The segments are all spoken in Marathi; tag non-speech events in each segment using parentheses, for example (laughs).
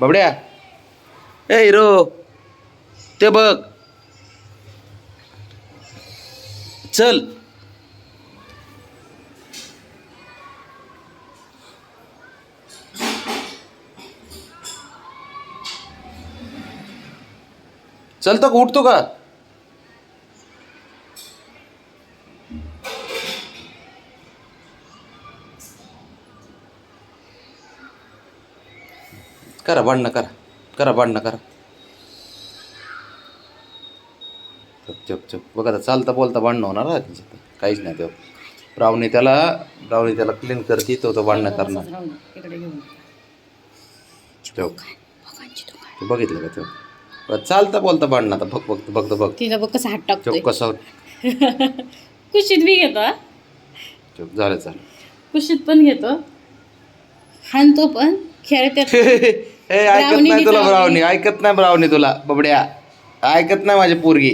बाबड्या. ए हिरो. ते बघ. चल. चलतो का? उठतो का? करा भांडणं करा. करा भांडणं करा. चप चप चप. बघा चालता बोलता भांडणं होणार हा त्यांच्यात. काहीच नाही तेव्हा. ब्रावणी त्याला ब्रावणी त्याला क्लीन करते तो तो भांडणं करणार. तेव्हा बघितलं का तेव्हा चालता बोलता भांडणं आता. बघ बघ बघ बघ. तिला बघ कसं हात टाकतोय. चप कसं (laughs) कुशीत बी घेतो. चप झालं चालेल कुशीत पण घेतो. हाणतो पण. खेळतात (laughs) ए ऐकत नाही तुला ब्रावणी. ऐकत नाही ब्रावणी तुला बबड्या. ऐकत नाही माझी पोरगी.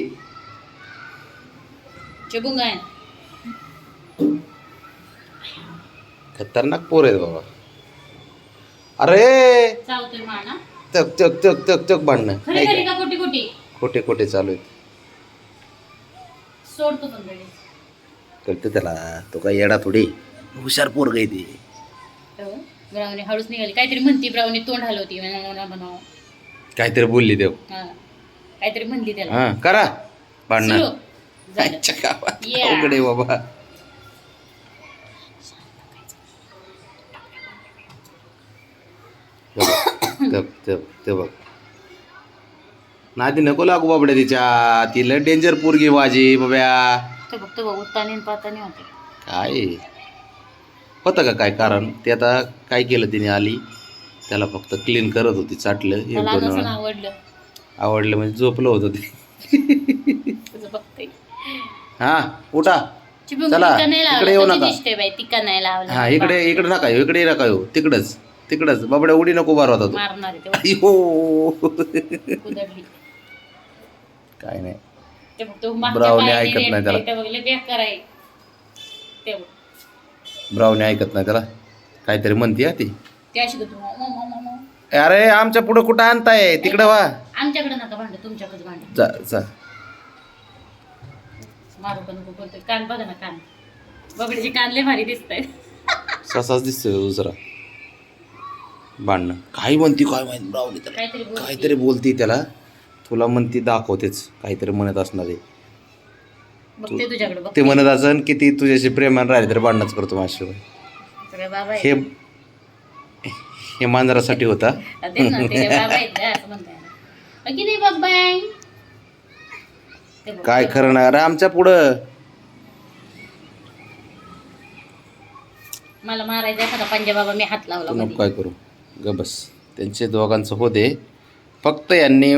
चिबुंग आहे खतरनाक पोर आहेत बाबा. अरे! चावतोय माना. तक तक तक तक तक भांडणं. खरी खरी का? का कोटी कोटी खोटे खोटे चालू आहेत. सोडतो पण. कळतं त्याला. तो काय येडा थोडी. हुशार पोरग आहे ती. हो. ब्राउनी हळूच निघाली. काहीतरी म्हणती ब्राउनी तोंड हलवती. काहीतरी बोलली देव. काहीतरी म्हणली त्याला. हा करा. भांडणं सुरू. झालं. आजच्या गावात. Yeah. अवघड आहे बाबा. ते बघ, ते- ते- ते बघ नादी नको लागू बाबड्या तिच्या. तिला डेंजर पोरगी माझी बाब्या. ते फक्त उत्ताने पाताने होते. काय? होतं का काय कारण? ते आता काय केलं तिने आली? त्याला फक्त क्लीन करत होती चाटलं एक मला दोन वेळा. आवडलं. आवडलं म्हणजे झोपलं होतं ते. तुझं बघते हा उठा. चला, टिका नाही इकडे येऊ लावला कधी नका. दिसते बाई टिका नाही लावला. हा इकडे इकडे नका येऊ इकडे नका येऊ. तिकडच तिकडच. बाबड्या उडी नको बार होता तो. मारणार आहे. कुदडली काय नाही. ते फक्त मागच्या ब्राउनी पायाने ऐकत नाही त्याला. ते बघले बेकार आहे. ते बघ. ब्राऊनी ऐकत नाही त्याला. काहीतरी म्हणते हा ती. अशी करतो. अरे आमच्या पुढं कुठं आणताय? तिकडं वा. आमच्याकडे नका भांड तुमच्याकडे भांड. जा जा. मारू नको कान बघा ना कान. कान लय भारी दिसत आहेत ससाच दिसतोय दुसरा. भांडणं. काही म्हणती काय माहिती ब्राऊनी त्याला. काहीतरी बोल काहीतरी बोलती त्याला. तुला म्हणती दाखवतेच. काहीतरी म्हणत असणार आहे. बघते तुझ्याकडे बघ ते म्हणत असन की ती तुझ्याशी प्रेमान राहिली तर भांडणच करतो माझ्याशिवाय. बाबा हे आहेत हे मांजरासाठी होता. तेच ना, काय बाबा आहेत ना, असं म्हणताय. ना. अ, किती बाबाय ते बघ, काय ते बघ. खरं नाही. अरे आमच्या पुढं. मला मारायचा एखादा पंजा बाबा मी हात लावला तू नको मध्ये काय करू. ग बस. त्यांचे दोघांचं होते. फक्त यांनी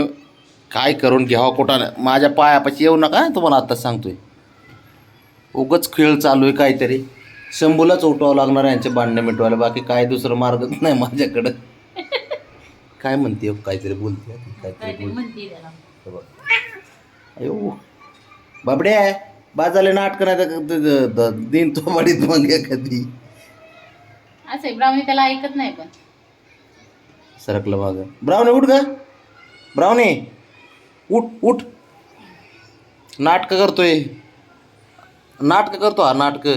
काय करून घ्यावा कुठं माझ्या पायापाशी येऊ नका तुम्हाला आता सांगतोय. उगच खेळ चालू आहे काहीतरी. शंभूलाच उठवावं लागणार आहे यांचे भांडणं मिटवायला. बाकी काय दुसरं मार्गच नाही माझ्याकडं. (laughs) काय म्हणते हो, काहीतरी बोलते काहीतरी बोलते. बघ. अयो. बाबड्या बाजाले नाटक नाही दिन तो बडीत मग कधी असं ब्राह्मणी त्याला ऐकत नाही पण. सरकलं मागं. ब्रावणे उठ ग. ब्रावणे उठ उठ. नाटक करतोय. नाटक करतो हा नाटक.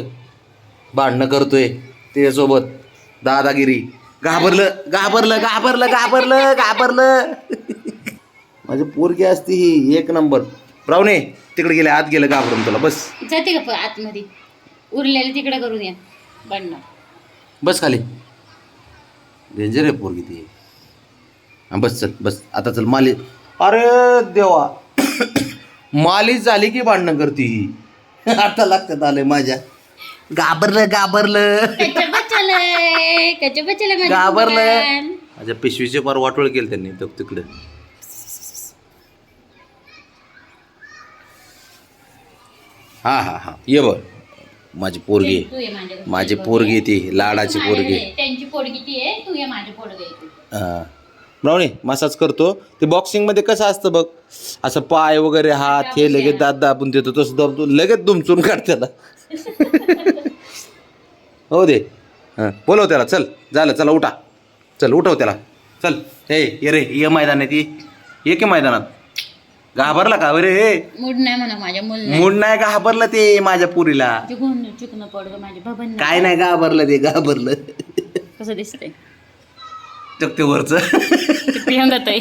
भांडणं करतोय त्याच्यासोबत दादागिरी. घाबरलं घाबरलं घाबरलं घाबरलं घाबरलं. माझी पोरगी असती ही एक नंबर. ब्रावणे तिकडे गेले आत गेलं घाबरून तुला. बस. जाते का प- आतमध्ये. उरलेले तिकडे करून या. बनणार बस खाली. डेंजर आहे पोरगी ती. हा बस चल बस. आता चल माली अरे देवा. मालिश झाली की भांडणं करती ही. (laughs) आता लक्षात आलंय माझ्या. घाबरलं घाबरलं. बच्चालय बच्चालय माझ्या घाबरलं. माझ्या पिशवीचे फार वाटोळ केलं त्यांनी तो तिकडे. हा हा हा. ये बघ. माझी पोरगी तू ये माझ्याकडे. माझी पोरगी ती. लाडाची तू पोरगी माझ्याकडे. त्यांची पोरगी ती आहे. तू ये माझी पोरगी आहे तू. हा. ब्राऊनी मसाज करतो. ते बॉक्सिंगमध्ये कसं असतं बघ. असं पाय वगैरे हात हे लगेच दात दाबून देतो. तसं दाबतो लगेच दुमचून काढ त्याला. (laughs) हो दे. हां बोलव त्याला. चल झालं. चला उठा. चल उठव त्याला. चल हे ये रे ये मैदान आहे ती ये की मैदानात. घाबरला का? रे मूड नाही म्हणा माझ्या मूड नाही घाबरलं ते माझ्या पुरीला. चुकून चुकणं पडलं माझ्या बाबांना. काय नाही घाबरलं ते घाबरलं. कसं दिसतंय? चकते वरच. किती हंगत आहे